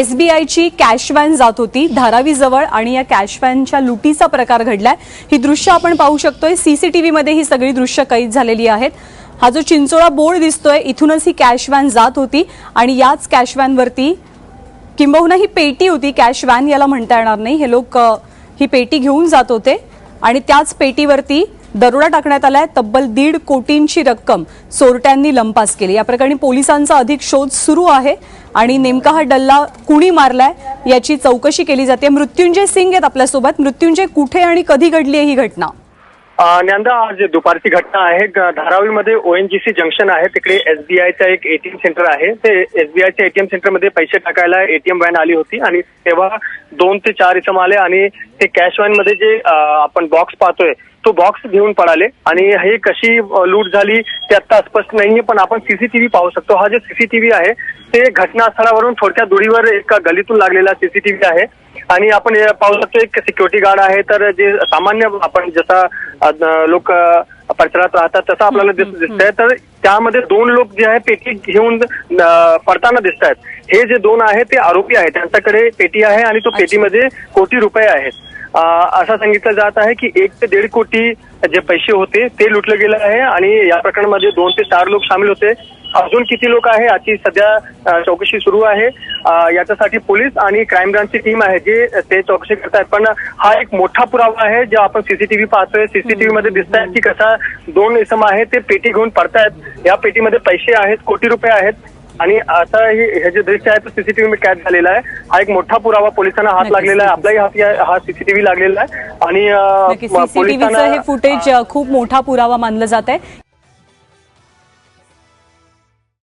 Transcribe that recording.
एसबीआयची cash van जात होती धारावीजवळ आणि या कॅश व्हॅनच्या लुटीचा प्रकार घडलाय. ही दृश्य आपण पाहू शकतोय. सीसीटीव्ही मध्ये ही सगळी दृश्य कैद झालेली आहेत. हा जो चिंचोळा बोर्ड दिसतोय इथूनच ही कॅश व्हॅन जात होती. आणि याच कॅश व्हॅनवरती किंबहुना ही पेटी होती. कॅश व्हॅन याला म्हणता येणार नाही. हे लोक ही पेटी घेऊन जात होते. आणि त्याच पेटीवरती दरोडा टाकण्यात आलाय. तब्बल दीड कोटींची रक्कम चोरट्यांनी लंपास केली. या प्रकरणी पोलिसांचा अधिक शोध सुरू आहे आणि नेमका हा डल्ला कुणी मारलाय याची चौकशी केली जाते. मृत्युंजय सिंग आहेत आपल्यासोबत. मृत्युंजय कुठे आणि कधी घडली आहे ही घटना? ज्ञानदा आज दुपारची घटना आहे. धारावीमध्ये ओएनजीसी जंक्शन आहे. तिकडे एसबीआयचा एक एटीएम सेंटर आहे. ते एसबीआयच्या एटीएम सेंटरमध्ये पैसे टाकायला एटीएम व्हॅन आली होती आणि तेव्हा दोन ते चार इसम आले आणि ते कॅश व्हॅनमध्ये जे आपण बॉक्स पाहतोय तो बॉक्स घेऊन पळाले. आणि हे कशी लूट झाली ते आता स्पष्ट नाहीये पण आपण सीसीटीव्ही पाहू शकतो. हा जे सीसीटीव्ही आहे ते घटनास्थळावरून थोडक्या दुरीवर एका गलीतून लागलेला सीसीटीव्ही आहे. आणि आपण पाहू शकतो एक सिक्युरिटी गार्ड आहे तर जे सामान्य आपण जसा लोक परिसरात राहतात तसं आपल्याला दिस दिसतंय. तर त्यामध्ये दोन लोक जे आहे पेटी घेऊन पडताना दिसत आहेत हे जे दोन आहेत ते आरोपी आहेत. त्यांच्याकडे पेटी आहे आणि तो पेटीमध्ये कोटी रुपये आहेत. असं सांगितलं जात आहे की एक ते दीड कोटी जे पैसे होते ते लुटले गेले आहे आणि या प्रकरणामध्ये दोन ते चार लोक सामील होते. अजून किती लोक आहे याची सध्या चौकशी सुरू आहे. याच्यासाठी पोलीस आणि क्राईम ब्रांचची टीम आहे जे ते चौकशी करतायत. पण हा एक मोठा पुरावा आहे जे आपण सीसीटीव्ही पाहतोय. सीसीटीव्ही मध्ये दिसत आहे की कसा दोन इसम आहे ते पेटी घेऊन पडतायत. या पेटीमध्ये पैसे आहेत कोटी रुपये आहेत. आणि आता हे हे जे दृश्य आहे तो सीसीटीव्ही कैद झालेला आहे. हा एक मोठा पुरावा पोलिसांना हात लागलेला आहे. आपलाही हात हा सीसीटीव्ही लागलेला आहे. आणि हे फुटेज खूप मोठा पुरावा मानलं जात आहे.